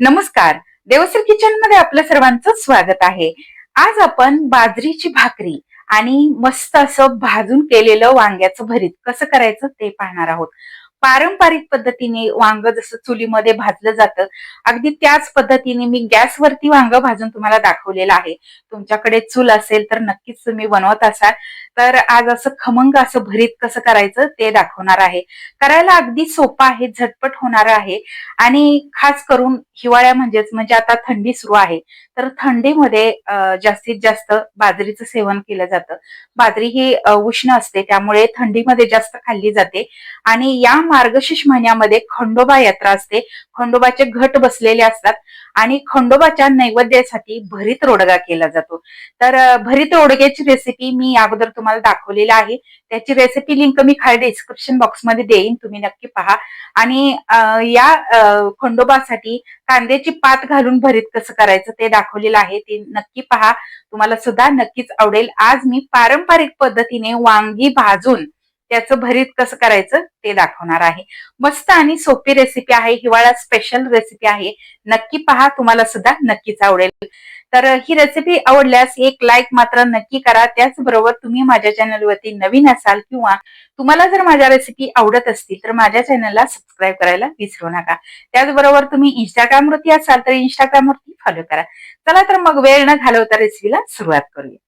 नमस्कार. देवसर किचनमध्ये आपलं सर्वांचं स्वागत आहे. आज आपण बाजरीची भाकरी आणि मस्त असं भाजून केलेलं वांग्याचं भरीत कसं करायचं ते पाहणार आहोत. पारंपरिक पद्धतीने वांग जसं चुलीमध्ये भाजलं जातं अगदी त्याच पद्धतीने मी गॅसवरती वांग भाजून तुम्हाला दाखवलेलं आहे. तुमच्याकडे चूल असेल तर नक्कीच तुम्ही बनवत असाल. तर आज असं खमंग असं भरीत कसं करायचं ते दाखवणार आहे. करायला अगदी सोपं आहे झटपट होणार आहे. आणि खास करून हिवाळ्या म्हणजेच म्हणजे आता थंडी सुरू आहे. तर थंडीमध्ये जास्तीत जास्त बाजरीचं सेवन केलं जातं. बाजरी ही उष्ण असते त्यामुळे थंडीमध्ये जास्त खाल्ली जाते. आणि या मार्गशीर्ष महिन्यामध्ये खंडोबा यात्रा असते. खंडोबाचे घट बसलेले असतात. आणि खंडोबाच्या नैवेद्यासाठी भरीत रोडगा केला जातो. तर भरीत रोडग्याची रेसिपी मी अगोदर तुम्हाला दाखवलेली आहे. त्याची रेसिपी लिंक मी खाली डिस्क्रिप्शन बॉक्समध्ये देईन तुम्ही नक्की पहा. आणि या खंडोबासाठी कांद्याची पात घालून भरीत कसं करायचं ते दाखवलेलं आहे ते नक्की पहा. तुम्हाला सुद्धा नक्कीच आवडेल. आज मी पारंपरिक पद्धतीने वांगी भाजून त्याचं भरीत कसं करायचं ते दाखवणार आहे. मस्त आणि सोपी रेसिपी आहे. हिवाळा स्पेशल रेसिपी आहे. नक्की पहा तुम्हाला सुद्धा नक्कीच आवडेल. तर ही रेसिपी आवडल्यास एक लाईक मात्र नक्की करा. त्याचबरोबर तुम्ही माझ्या चॅनलवरती नवीन असाल किंवा तुम्हाला जर माझ्या रेसिपी आवडत असतील तर माझ्या चॅनलला सबस्क्राईब करायला विसरू नका. त्याचबरोबर तुम्ही इंस्टाग्रामवरती असाल तर इंस्टाग्रामवरती फॉलो करा. चला तर मग वेळ न घालवता रेसिपीला सुरुवात करूया.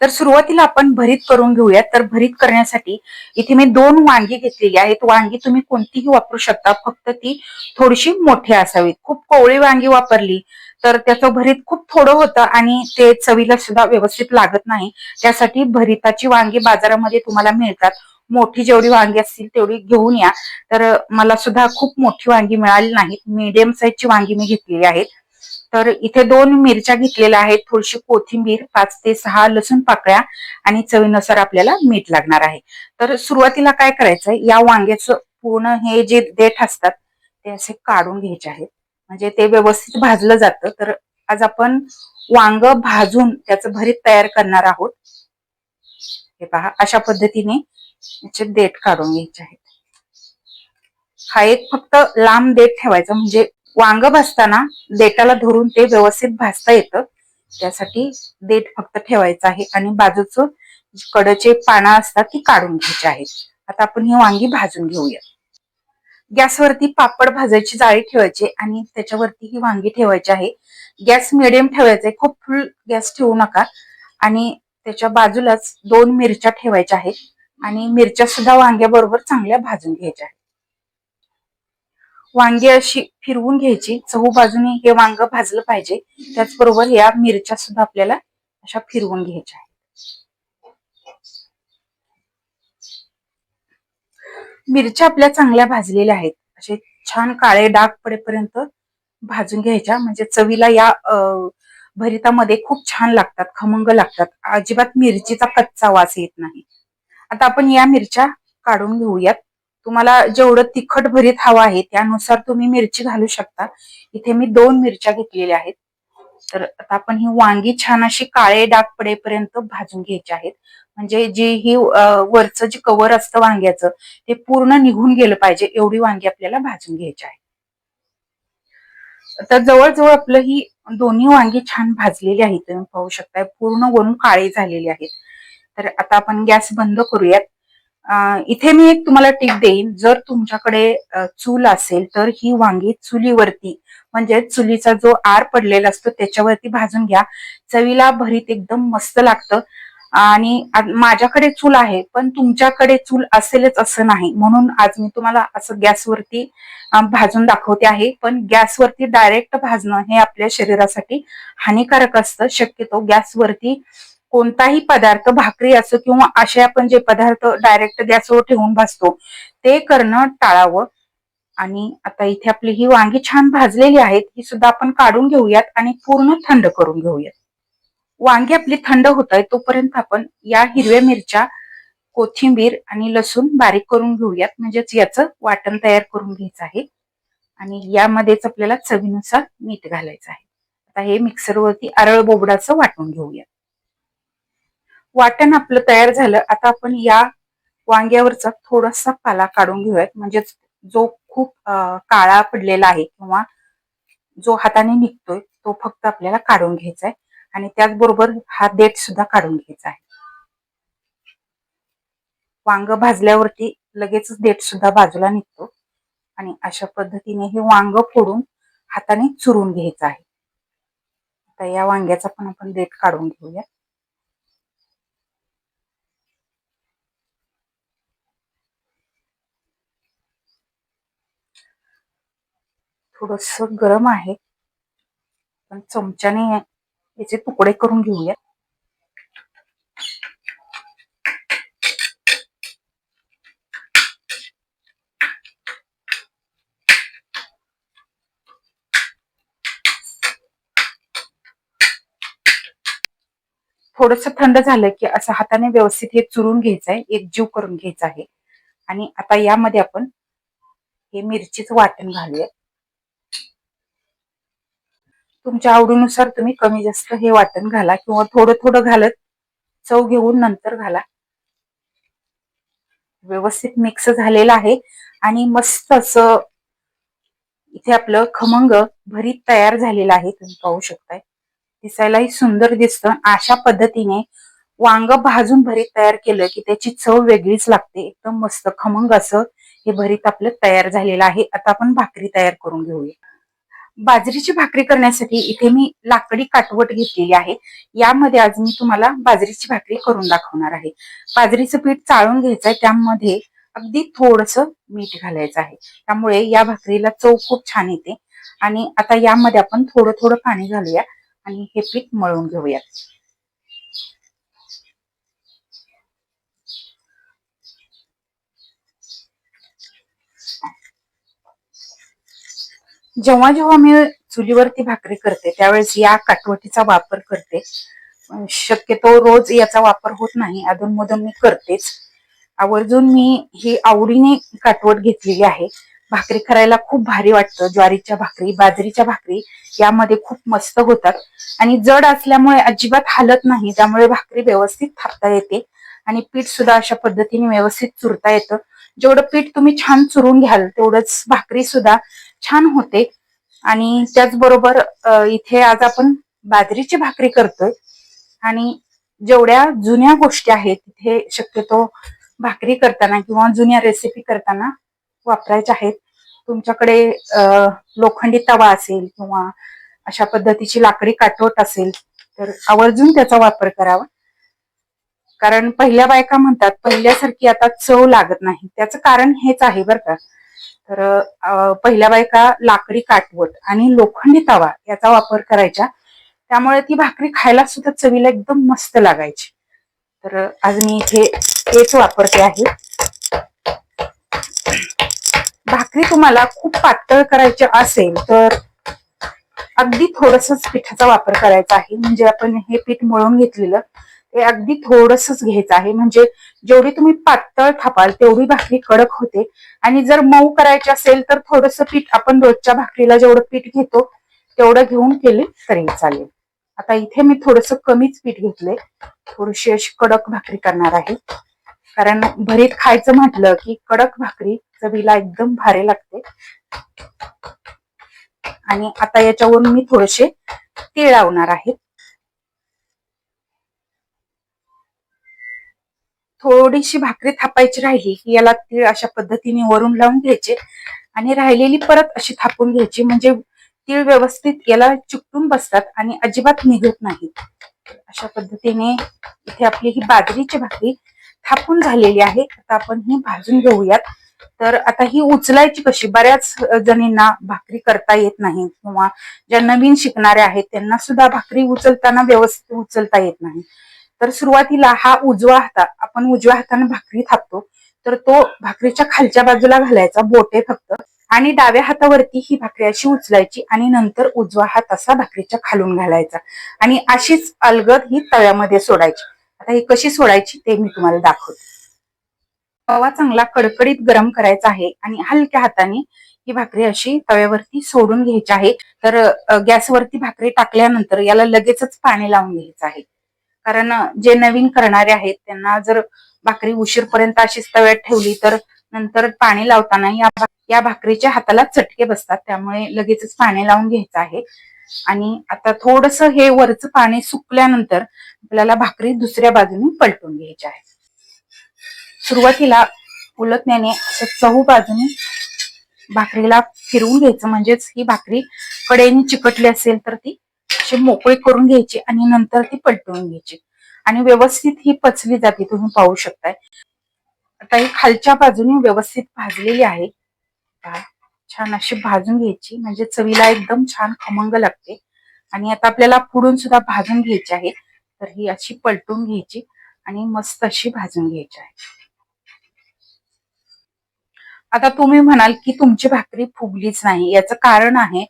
तर सुरुवातीला आपण भरीत करून घेऊयात. तर भरीत करण्यासाठी इथे मी दोन वांगी घेतलेली आहेत. वांगी तुम्ही कोणतीही वापरू शकता. फक्त ती थोडीशी मोठी असावी. खूप कोवळी वांगी वापरली तर त्याचं भरीत खूप थोडं होतं आणि ते चवीला सुद्धा व्यवस्थित लागत नाही. त्यासाठी भरीताची वांगी बाजारामध्ये तुम्हाला मिळतात. मोठी जेवढी वांगी असतील तेवढी घेऊन या. तर मला सुद्धा खूप मोठी वांगी मिळाली नाहीत. मीडियम साईजची वांगी मी घेतलेली आहेत. तर इथे दोन मिरच्या घेतलेल्या आहेत. थोडीशी कोथिंबीर पाच ते सहा लसूण पाकळ्या आणि चवीनुसार आपल्याला मीठ लागणार आहे. तर सुरुवातीला काय करायचंय? या वांग्याचं पूर्ण हे जे देठ असतात ते असे काढून घ्यायचे आहेत. म्हणजे ते व्यवस्थित भाजलं जातं. तर आज आपण वांग भाजून त्याचं भरीत तयार करणार आहोत. हे पहा अशा पद्धतीने याचे देठ काढून घ्यायचे आहेत. हा एक फक्त लांब देठ ठेवायचा म्हणजे वांग भाजताना देठाला धरून ते व्यवस्थित भाजता येतं. त्यासाठी देठ फक्त ठेवायचं आहे आणि बाजूचं कडचे पानं असतात ती काढून घ्यायची आहेत. आता आपण ही वांगी भाजून घेऊया. गॅसवरती पापड भाजायची जाळी ठेवायची आणि त्याच्यावरती ही वांगी ठेवायची आहे. गॅस मिडियम ठेवायचा आहे. खूप फुल गॅस ठेवू नका. आणि त्याच्या बाजूलाच दोन मिरच्या ठेवायच्या आहेत. आणि मिरच्या सुद्धा वांग्याबरोबर चांगल्या भाजून घ्यायच्या आहेत. वांगी अशी फिरवून घ्यायची. चहू बाजूने हे वांग भाजलं पाहिजे. त्याचबरोबर या मिरच्या सुद्धा आपल्याला अशा फिरवून घ्यायच्या आहेत. मिरच्या आपल्या चांगल्या भाजलेल्या आहेत. असे छान काळे डाग पडेपर्यंत भाजून घ्यायच्या. म्हणजे चवीला या भरितामध्ये खूप छान लागतात. खमंग लागतात. अजिबात मिरचीचा कच्चा वास येत नाही. आता आपण या मिरच्या काढून घेऊयात. तुम्हाला जेवढं तिखट भरीत हवं आहे त्यानुसार तुम्ही मिरची घालू शकता. इथे मी दोन मिरच्या घेतलेल्या आहेत. तर आता आपण ही वांगी छान अशी काळे डाग पडेपर्यंत भाजून घ्यायची आहेत. म्हणजे जी ही वरचं जे कवर असतं वांग्याचं ते पूर्ण निघून गेलं पाहिजे एवढी वांगी आपल्याला भाजून घ्यायची आहे. तर जवळजवळ आपलं ही दोन्ही वांगी छान भाजलेली आहेत. तुम्ही पाहू शकताय पूर्ण वरून काळे झालेली आहेत. तर आता आपण गॅस बंद करूयात. इथे मी एक तुम्हाला टिप देईन. जर तुमच्याकडे चूल असेल तर ही वांगी चुलीवरती म्हणजे चुलीचा जो आर पडलेला असतो त्याच्यावरती भाजून घ्या. चवीला भरीत एकदम मस्त लागतं. आणि माझ्याकडे चूल आहे पण तुमच्याकडे चूल असेलच असं नाही. म्हणून आज मी तुम्हाला असं गॅसवरती भाजून दाखवते आहे. पण गॅसवरती डायरेक्ट भाजणं हे आपल्या शरीरासाठी हानिकारक असतं. शक्यतो गॅसवरती कोणताही पदार्थ भाकरी असो किंवा असे आपण जे पदार्थ डायरेक्ट गॅसवर ठेवून भाजतो ते करणं टाळावं. आणि आता इथे आपली ही वांगी छान भाजलेली आहेत ही सुद्धा आपण काढून घेऊयात आणि पूर्ण थंड करून घेऊयात. वांगी आपली थंड होत आहे तोपर्यंत आपण या हिरव्या मिरच्या कोथिंबीर आणि लसूण बारीक करून घेऊयात. म्हणजेच याचं वाटण तयार करून घ्यायचं आहे. आणि यामध्येच आपल्याला चवीनुसार मीठ घालायचं आहे. आता हे मिक्सरवरती आरळ बोबडाचं वाटून घेऊयात. वाटण आपलं तयार झालं. आता आपण या वांग्यावरचा थोडासा पाला काढून घेऊयात. म्हणजेच जो खूप काळा पडलेला आहे किंवा जो हाताने निघतोय तो फक्त आपल्याला काढून घ्यायचा आहे. आणि त्याचबरोबर हा देठ सुद्धा काढून घ्यायचा आहे. वांग भाजल्यावरती लगेच देठ सुद्धा बाजूला निघतो. आणि अशा पद्धतीने हे वांग फोडून हाताने चुरून घ्यायचं आहे. आता या वांग्याचा पण आपण देठ काढून घेऊया. थोडस गरम आहे. पण चमच्याने याचे तुकडे करून घेऊया. थोडस थंड झालं की असं हाताने व्यवस्थित हे चुरून घ्यायचं आहे एक जीव करून घ्यायचा आहे. आणि आता यामध्ये आपण हे मिरचीच वाटण घालूया. तुमच्या आवडीनुसार तुम्ही कमी जास्त हे वाटण घाला किंवा थोडं थोडं घालत चव घेऊन नंतर घाला. व्यवस्थित मिक्स झालेलं आहे आणि मस्त असं इथे आपलं खमंग भरीत तयार झालेलं आहे तुम्ही पाहू शकताय. दिसायलाही सुंदर दिसतं. अशा पद्धतीने वांग भाजून भरीत तयार केलं की त्याची चव वेगळीच लागते. एकदम मस्त खमंग असं हे भरीत आपलं तयार झालेलं आहे. आता आपण भाकरी तयार करून घेऊया. बाजरीची भाकरी करण्यासाठी इथे मी लाकडी काटवट घेतलेली आहे. यामध्ये आज मी तुम्हाला बाजरीची भाकरी करून दाखवणार आहे. बाजरीचं पीठ चाळून घ्यायचंय त्यामध्ये अगदी थोडस मीठ घालायचं आहे. त्यामुळे या भाकरीला चव खूप छान येते. आणि आता यामध्ये आपण थोडं थोडं पाणी घालूया आणि हे पीठ मळून घेऊया जेव्हा जेव्हा मी चुलीवरती भाकरी करते त्यावेळेस या काटवटीचा वापर करते. शक्यतो रोज याचा वापर होत नाही. अधूनमधून मी करतेच. आवर्जून मी ही आवडीने काटवट घेतलेली आहे. भाकरी करायला खूप भारी वाटतं. ज्वारीच्या भाकरी बाजरीच्या भाकरी यामध्ये खूप मस्त होतात. आणि जड असल्यामुळे अजिबात हालत नाही. त्यामुळे भाकरी व्यवस्थित थापता येते. आणि पीठ सुद्धा अशा पद्धतीने व्यवस्थित चुरता येतं. जेवढं पीठ तुम्ही छान चुरून घ्याल तेवढंच भाकरी सुद्धा छान होते. आणि त्याचबरोबर इथे आज आपण बाजरीची भाकरी करतोय. आणि जेवढ्या जुन्या गोष्टी आहेत तिथे शक्यतो भाकरी करताना किंवा जुन्या रेसिपी करताना वापरायच्या आहेत. तुमच्याकडे लोखंडी तवा असेल किंवा अशा पद्धतीची लाकडी काटवट असेल तर आवर्जून त्याचा वापर करावा. कारण पहिल्या बायका म्हणतात पहिल्यासारखी आता चव लागत नाही. त्याचं कारण हेच आहे बरं का. तर पहिल्या बायका लाकडी काटवट आणि लोखंडी तवा याचा वापर करायच्या. त्यामुळे ती भाकरी खायला सुद्धा चवीला एकदम मस्त लागायची. तर आज मी इथे हेच वापरते आहे. भाकरी तुम्हाला खूप पातळ करायची असेल तर अगदी थोडसच पिठाचा वापर करायचा आहे. म्हणजे आपण हे पीठ मळून घेतलेलं ते अगदी थोडसच घ्यायचं आहे. म्हणजे जेवढी तुम्ही पातळ थापाल तेवढी भाकरी कडक होते. आणि जर मऊ करायची असेल तर थोडस पीठ आपण रोजच्या भाकरीला जेवढं पीठ घेतो तेवढं घेऊन केले तरी चालेल. आता इथे मी थोडस कमीच पीठ घेतले थोडीशी अशी कडक भाकरी करणार आहे. कारण भरीत खायचं म्हटलं की कडक भाकरी चवीला एकदम भारी लागते. आणि आता याच्यावरून मी थोडेसे तीळ लावणार आहे. थोडीशी भाकरी थापायची राहिली की याला तीळ अशा पद्धतीने वरून लावून घ्यायचे आणि राहिलेली परत अशी थापून घ्यायची. म्हणजे तीळ व्यवस्थित याला चिकटून बसतात आणि अजिबात निघत नाहीत. अशा पद्धतीने इथे आपली ही बाजरीची भाकरी थापून झालेली आहे. आता आपण ही भाजून घेऊयात. तर आता ही उचलायची कशी? बऱ्याच जणींना भाकरी करता येत नाही किंवा ज्या नवीन शिकणाऱ्या आहेत त्यांना सुद्धा भाकरी उचलताना व्यवस्थित उचलता येत नाही. तर सुरुवातीला हा उजवा हातात आपण उजव्या हाताने भाकरी थापतो तर तो भाकरीच्या खालच्या बाजूला घालायचा बोटे फक्त आणि डाव्या हातावरती ही भाकरी अशी उचलायची आणि नंतर उजवा हात असा भाकरीच्या खालून घालायचा. आणि अशीच अलगद ही तव्यामध्ये सोडायची. आता ही कशी सोडायची ते मी तुम्हाला दाखवते. तवा चांगला कडकडीत गरम करायचा आहे आणि हलक्या हाताने ही भाकरी अशी तव्यावरती सोडून घ्यायची आहे. तर गॅसवरती भाकरी टाकल्यानंतर याला लगेचच पाणी लावून घ्यायचं आहे. कारण जे नवीन करणारे आहेत त्यांना जर भाकरी उशीरपर्यंत अशीच तव्यात ठेवली तर नंतर पाणी लावताना या या भाकरीच्या हाताला चटके बसतात. त्यामुळे लगेचच पाणी लावून घ्यायचं आहे. आणि आता थोडस हे वरचं पाणी सुकल्यानंतर आपल्याला भाकरी दुसऱ्या बाजूने पलटून घ्यायची आहे. सुरुवातीला उलटण्याने असं चहू बाजूने भाकरीला फिरवून घ्यायचं. म्हणजेच ही भाकरी कडेने चिकटली असेल तर ती अशी मोकळी करून घ्यायची आणि नंतर ती पलटवून घ्यायची. आणि व्यवस्थित ही पचली जाते तुम्ही पाहू शकताय. आता ही खालच्या बाजूने व्यवस्थित भाजलेली आहे. छान अशी भाजून घ्यायची. म्हणजे चवीला एकदम छान खमंग लागते. आणि आता आपल्याला पुढून सुद्धा भाजून घ्यायची आहे. तर ही अशी पलटून घ्यायची आणि मस्त अशी भाजून घ्यायची आहे. आता तुम्ही म्हणाल की तुमची भाकरी फुगलीच नाही. याचं कारण आहे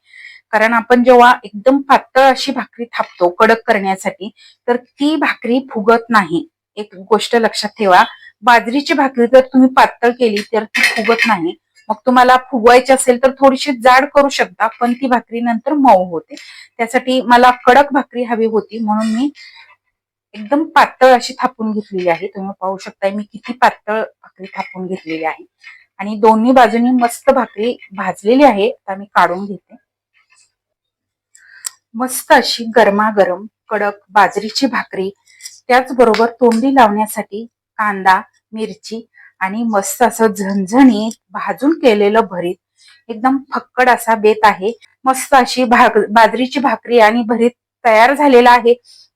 कारण आपण जेव्हा एकदम पातळ अशी भाकरी थापतो कडक करण्यासाठी तर ती भाकरी फुगत नाही. एक गोष्ट लक्षात ठेवा. बाजरीची भाकरी जर तुम्ही पातळ केली तर ती फुगत नाही. मग तुम्हाला फुगवायची असेल तर थोडीशी जाड करू शकता पण ती भाकरी नंतर मऊ होते. त्यासाठी मला कडक भाकरी हवी होती म्हणून मी एकदम पातळ अशी थापून घेतलेली आहे. तुम्ही पाहू शकताय मी किती पातळ भाकरी थापून घेतलेली आहे. आणि दोन्ही बाजूनी मस्त भाकरी भाजलेली आहे. आता मी काढून घेते. मस्त अशी गरमागरम कडक बाजरीची भाकरी त्याचबरोबर तोंडी लावण्यासाठी कांदा मिरची आणि मस्त असं झणझणीत भाजून केलेलं भरीत. एकदम फक्कड असा बेत आहे. मस्त अशी भाग बाजरीची भाकरी आणि भरीत तयार झालेला आहे.